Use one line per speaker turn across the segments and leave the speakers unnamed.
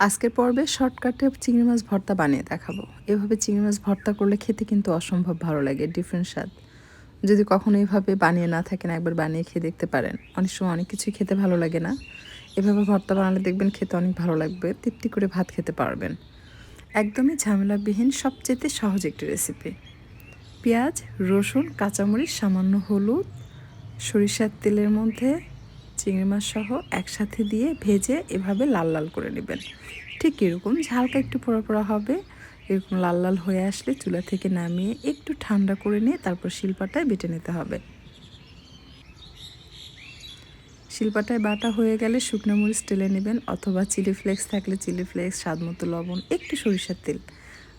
আজকের পর্বে শর্টকাটে চিংড়ি মাছ ভর্তা বানিয়ে দেখাবো। এভাবে চিংড়ি মাছ ভর্তা করলে খেতে কিন্তু অসম্ভব ভালো লাগে ডিফারেন্ট স্বাদ। যদি কখনো এভাবে বানিয়ে না থাকেন, একবার বানিয়ে খেয়ে দেখতে পারেন। অনেক সময় অনেক কিছুই খেতে ভালো লাগে না। এভাবে ভর্তা বানালে দেখবেন খেতে অনেক ভালো লাগবে, তৃপ্তি করে ভাত খেতে পারবেন। একদমই ঝামেলাবিহীন সবচেয়ে সহজ একটি রেসিপি পেঁয়াজ, রসুন, কাঁচামরিচ, সামান্য হলুদ, সরিষার তেলের মধ্যে চিংড়ি মাছ সহ একসাথে দিয়ে ভেজে এভাবে লাল লাল করে নেবেন। ঠিক এরকম ঝালকা একটু পোড়া পোড়া হবে। এরকম লাল লাল হয়ে আসলে চুলা থেকে নামিয়ে একটু ঠান্ডা করে নিয়ে তারপর শিলপাটায় বেটে নিতে হবে। শিলপাটায় বাটা হয়ে গেলে শুকনো মরিচ টেলে নেবেন অথবা চিলি ফ্লেক্স থাকলে চিলি ফ্লেক্স, স্বাদ মতো লবণ, একটু সরিষার তেল।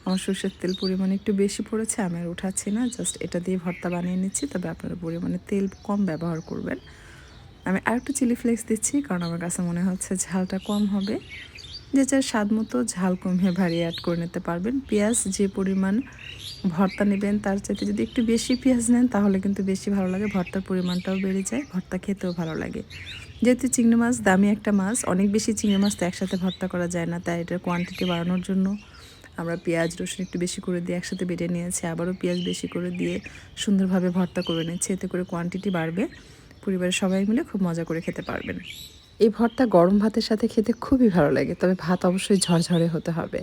আমার সরষের তেল পরিমাণ একটু বেশি পড়েছে আমি আর উঠাচ্ছি না, জাস্ট এটা দিয়ে ভর্তা বানিয়ে নিচ্ছি, তবে আপনারা পরিমাণে তেল কম ব্যবহার করবেন। আমি আর একটু চিলি ফ্লেক্স দিচ্ছি, কারণ আমার কাছে মনে হচ্ছে ঝালটা কম হবে। যে যার স্বাদ মতো ঝাল কমিয়ে ভারী অ্যাড করে নিতে পারবেন। পেঁয়াজ যে পরিমাণ ভর্তা নেবেন, তার চাইতে যদি একটু বেশি পেঁয়াজ নেন, তাহলে কিন্তু বেশি ভালো লাগে। ভর্তার পরিমাণটাও বেড়ে যায়, ভর্তা খেতেও ভালো লাগে। যেহেতু চিংড়ি মাছ দামি একটা মাছ, অনেক বেশি চিংড়ি মাছ তো একসাথে ভর্তা করা যায় না, তাই এটার কোয়ান্টিটি বাড়ানোর জন্য আমরা পেঁয়াজ, রসুন একটু বেশি করে দিয়ে একসাথে বেটে নিয়েছি। আবারও পেঁয়াজ বেশি করে দিয়ে সুন্দরভাবে ভর্তা করে নিচ্ছি, এতে করে কোয়ান্টিটি বাড়বে। পরিবারের সবাই মিলে খুব মজা করে খেতে পারবেন। এই ভর্তা গরম ভাতের সাথে খেতে খুবই ভালো লাগে, তবে ভাত অবশ্যই ঝরঝরে হতে হবে।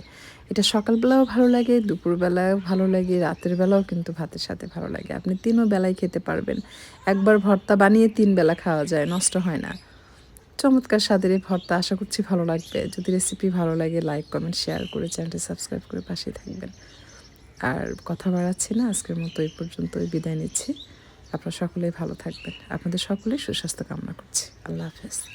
এটা সকালবেলাও ভালো লাগে দুপুরবেলাও ভালো লাগে রাতের বেলাও কিন্তু ভাতের সাথে ভালো লাগে। আপনি তিনও বেলায় খেতে পারবেন। একবার ভর্তা বানিয়ে তিন বেলা খাওয়া যায়, নষ্ট হয় না। চমৎকার স্বাদের এই ভর্তা, আশা করছি ভালো লাগবে। যদি রেসিপি ভালো লাগে লাইক কমেন্ট শেয়ার করে চ্যানেলটি সাবস্ক্রাইব করে পাশেই থাকবেন। আর কথা বাড়াচ্ছি না, আজকের মতো এই পর্যন্তই, বিদায় নিচ্ছি। আপনারা সকলেই ভালো থাকবেন। আপনাদের সকলেই সুস্বাস্থ্য কামনা করছি। আল্লাহ হাফেজ।